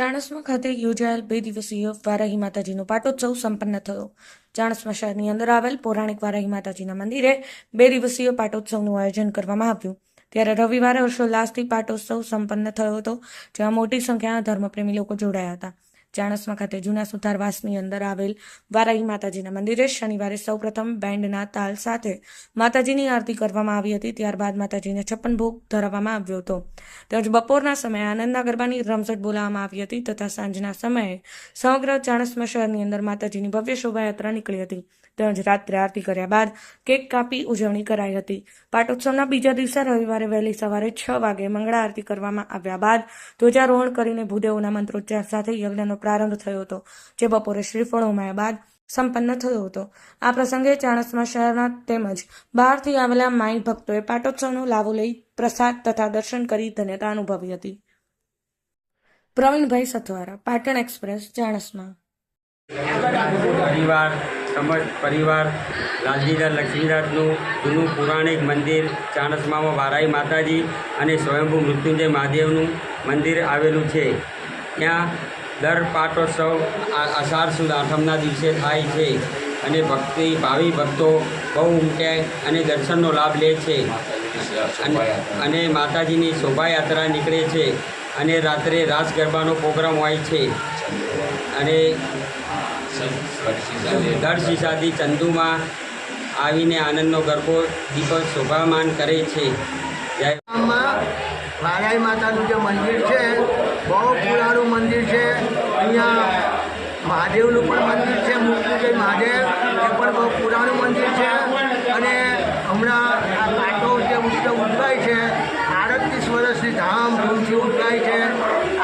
ચાણસ્મા ખાતે યોજાયેલ બે દિવસીય વારાહી માતાજીનો પાટોત્સવ સંપન્ન થયો. ચાણસ્મા શહેરની અંદર આવેલ પૌરાણિક વારાહી માતાજીના મંદિરે બે દિવસીય પાટોત્સવનું આયોજન કરવામાં આવ્યું. ત્યારે રવિવારે હર્ષોલ્લાસથી પાટોત્સવ સંપન્ન થયો હતો જેમાં મોટી સંખ્યામાં ધર્મપ્રેમી લોકો જોડાયા હતા. ચાણસ્મા ખાતે જૂના સુથારવાસની અંદર આવેલ વારાહી માતાજીના મંદિરે શનિવારે સૌપ્રથમ બેન્ડના તાલ સાથે માતાજીની આરતી કરવામાં આવી હતી. ત્યારબાદ માતાજીને છપ્પન ભોગ ધરાવવામાં આવ્યો હતો. તેમજ બપોરના સમયે આનંદના ગરબાની રમઝટ બોલાવવામાં આવી હતી તથા સાંજના સમયે સમગ્ર ચાણસ્મા શહેરની અંદર માતાજીની ભવ્ય શોભાયાત્રા નીકળી હતી. તેમજ રાત્રે આરતી કર્યા બાદ કેક કાપી ઉજવણી કરાઈ હતી. પાટોત્સવના બીજા દિવસે રવિવારે વહેલી સવારે છ વાગે મંગળા આરતી કરવામાં આવ્યા બાદ ધ્વજારોહણ કરીને ભૂદેવોના મંત્રોચ્ચાર સાથે યજ્ઞનો પ્રારંભ થયો હતો, જે બપોરે શ્રીફળ હોમાયા બાદ સંપન્ન થયો હતો. આ પ્રસંગે ચાણસમા શહેરના તેમજ બહારથી આવેલા માઈ ભક્તોએ પાટોત્સવનો લાભો લઈ પ્રસાદ તથા દર્શન કરી ધન્યતા અનુભવી હતી. પ્રવીણભાઈ સથવારા, પાટણ એક્સપ્રેસ, ચાણસમા. સમજ પરિવાર લાલજીરાજ લક્ષ્મીરાજનું જૂનું પુરાણિક મંદિર ચાણસમામાં વારાઈ માતાજી અને સ્વયંભૂ મૃત્યુંજય મહાદેવનું મંદિર આવેલું છે. ત્યાં દર પાટોત્સવ અષાઢ સુદ આઠમના દિવસે થાય છે અને ભક્તિ, ભાવિ ભક્તો બહુ ઉમટે અને દર્શનનો લાભ લે છે. અને માતાજીની શોભાયાત્રા નીકળે છે અને રાત્રે રાસ ગરબાનો પ્રોગ્રામ હોય છે. અને દર શીશાથી ચંદુમાં આવીને આનંદનો ગરબો દીપક શોભામાન કરે છે. વારાઈ માતાનું જે મંદિર છે, બહુ પુરાણું મંદિર છે. અહીંયા મહાદેવનું પણ મંદિર છે મુક્તિજય મહાદેવ, એ પણ બહુ પુરાણું મંદિર છે. અને હમણાં આ પાટો જે ઉત્સવ ઉજવાય છે, આડત્રીસ વર્ષથી ધામધૂમથી ઉજવાય છે.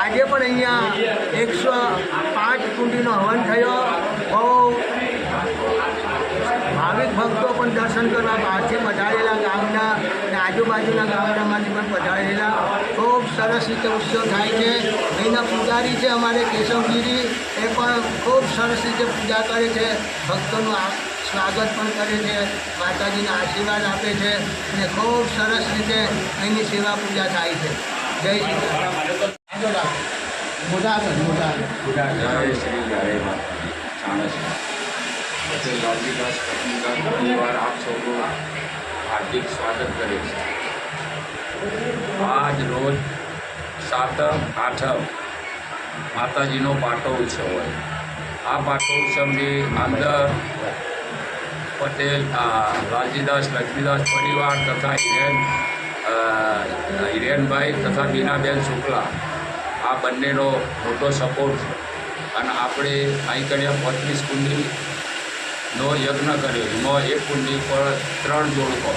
આજે પણ અહીંયા એકસો પાંચ કુંડીનો હવન થયો. ભક્તો પણ દર્શન કરવા બહારથી પધારેલા ગામના અને આજુબાજુના ગામડામાંથી પણ પધારેલા. ખૂબ સરસ રીતે ઉત્સવ થાય છે. અહીંના પૂજારી છે અમારે કેશવગીરી એ પણ ખૂબ સરસ રીતે પૂજા કરે છે. ભક્તોનું સ્વાગત પણ કરે છે. માતાજીના આશીર્વાદ આપે છે. અને ખૂબ સરસ રીતે અહીંની સેવા પૂજા થાય છે. જય શ્રી કૃષ્ણ. મોટા આગળ મોટા જય શ્રી જય ચાણસ્મા પટેલ લાલજીદાસ પત્નીદાસ પરિવાર આપ સૌનું હાર્દિક સ્વાગત કરે છે આજ રોજ સાતમ આઠમ માતાજીનો પાટો ઉત્સવ હોય આ પાટો ઉત્સવની અંદર પટેલ લાલજીદાસ લક્ષ્મીદાસ પરિવાર તથા હિરેન હિરેનભાઈ તથા બીનાબેન શુક્લા આ બંનેનો મોટો સપોર્ટ અને આપણે અહીં કર્યા પાંત્રીસ કુંડીનો યજ્ઞ કર્યો. એમાં એક કુંડી પર ત્રણ જોડકો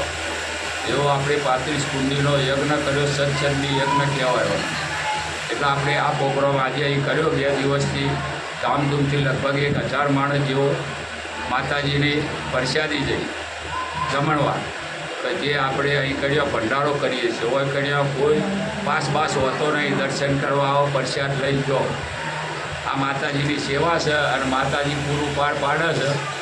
એવો આપણે પાંત્રીસ કુંડીનો યજ્ઞ કર્યો સત્સંગની યજ્ઞ કહેવાયો. એટલે આપણે આ પ્રોગ્રામ આજે અહીં કર્યો. બે દિવસથી ધામધૂમથી લગભગ એક હજાર માણસ જેવો માતાજીની પરસાદી જઈ જમણવાર. કે જે આપણે અહીં કર્યો ભંડારો કરીએ છીએ, હોય કર્યા કોઈ પાસ બાસ હોતો નહીં, દર્શન કરવા આવો, પરસાદ લઈ જાઓ આ માતાજીની સેવા છે અને માતાજી પૂરું પાડ પાડે છે.